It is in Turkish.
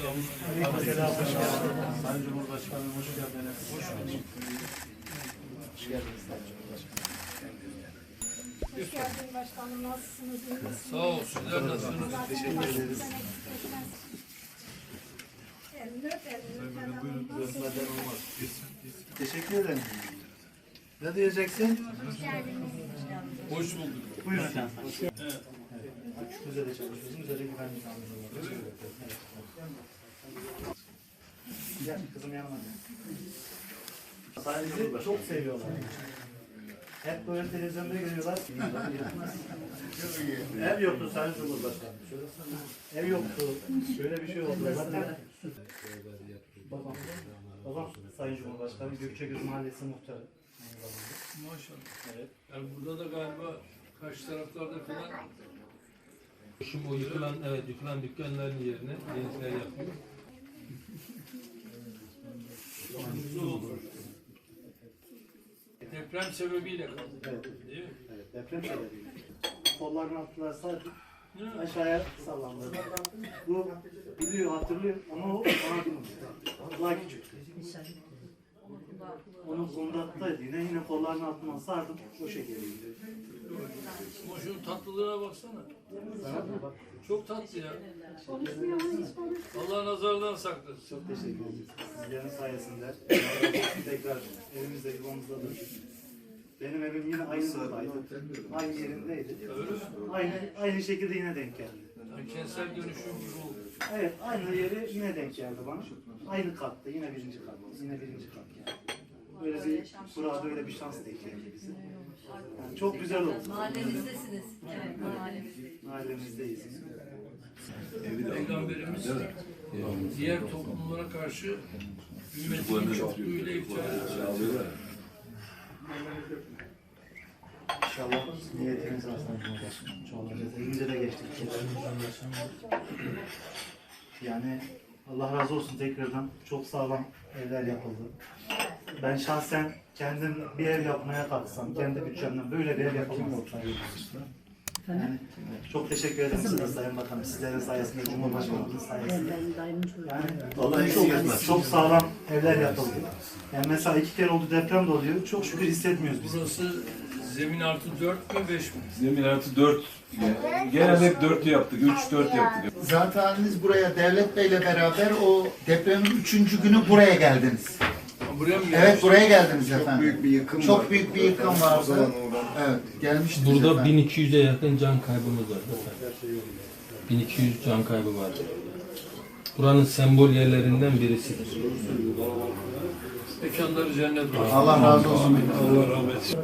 Hoş geldiniz. Sayın Cumhurbaşkanım, hoş geldiniz. Hoş bulduk. Hoş geldiniz Sayın Cumhurbaşkanım. Hoş geldin başkanım. Nasılsınız? Sağ ol, sizler nasılsınız? Teşekkür ederiz. Teşekkür ederim. Ne diyeceksin? Hoş bulduk. Buyurun. Evet. Küçük üzere çalışıyorsun. Üzere güvenlik alıyorlar. Gel kızım yanıma gel. Sahibi çok seviyorlar. Hep böyle televizyonda görüyorlar. Ev yoktu Sayın Cumhurbaşkanı. Ev yoktu. Şöyle bir şey oldu. Zaten babam, babam Sayın Cumhurbaşkanı Gökçegöz Mahallesi muhtarı. Maşallah. Evet. Yani burada da galiba karşı taraflarda falan Şimdi o yıkılan, evet yıkılan dükkanların yerine yeniler yapıyor. mutlu olur. Deprem sebebiyle kaldı. Evet. Değil mi? Evet, deprem sebebiyle. Kollarını attılar sadece aşağıya sallandı. Bu biliyor, hatırlıyor ama o bana bilmiyor. Daha küçük. Onu kundaktaydı yine, yine kollarının altına sardım, o şekilde gidiyor. Ama şunun tatlılığına baksana. Sana bak, Çok tatlı ya. Allah nazardan saklasın. çok teşekkür ederiz. Sizlerin sayesinde tekrar evimizde, yuvamızdadır. Benim evim yine aynı buradaydı. Aynı yerindeydi. Öyle mi? Aynı, aynı şekilde yine denk geldi. Yani kentsel dönüşüm gibi oldu. Evet, aynı yeri yine denk geldi bana. Aynı katta, yine birinci kat. Yine birinci kat yani. Böyle bir, burada böyle bir şans denk geldi bize. Yani çok güzel oldu. Mahallemizdesiniz. Evet, mahallemizdeyiz. Mahallemizdeyiz. Peygamberimiz diğer toplumlara karşı ümmetinin çokluğuyla iftihar ediyor. İnşallah niyetimiz aslında Cumhurbaşkanım. Çoğalacağız. Elimize de geçtik. Yani Allah razı olsun tekrardan. Çok sağlam evler yapıldı. Ben şahsen kendim bir ev yapmaya kalksam, kendi bütçemden böyle bir ev yapamam. Yani çok teşekkür ederim size Sayın Bakanım. Sizlerin sayesinde, Cumhurbaşkanımızın sayesinde. Yani Allah çok, çok sağlam evler yapıldı. Yani mesela iki kere oldu deprem de oluyor. Çok şükür hissetmiyoruz biz. Burası zemin artı 4 mü 5 mi? Zemin artı 4. Genelde hep 4'ü yaptık. 3-4 yaptık. Zaten buraya Devlet Bey'le beraber o depremin üçüncü günü buraya geldiniz. Buraya mı Evet buraya geldiniz efendim. büyük bir yıkım Çok var. büyük bir yıkım O vardı. zaman oradan Evet gelmiştiniz Burada efendim. 1200'e yakın can kaybımız var. efendim. 1200 can kaybı var. Buranın sembol yerlerinden birisidir. Mekanları cennet olsun. Allah razı olsun. Allah rahmet eylesin.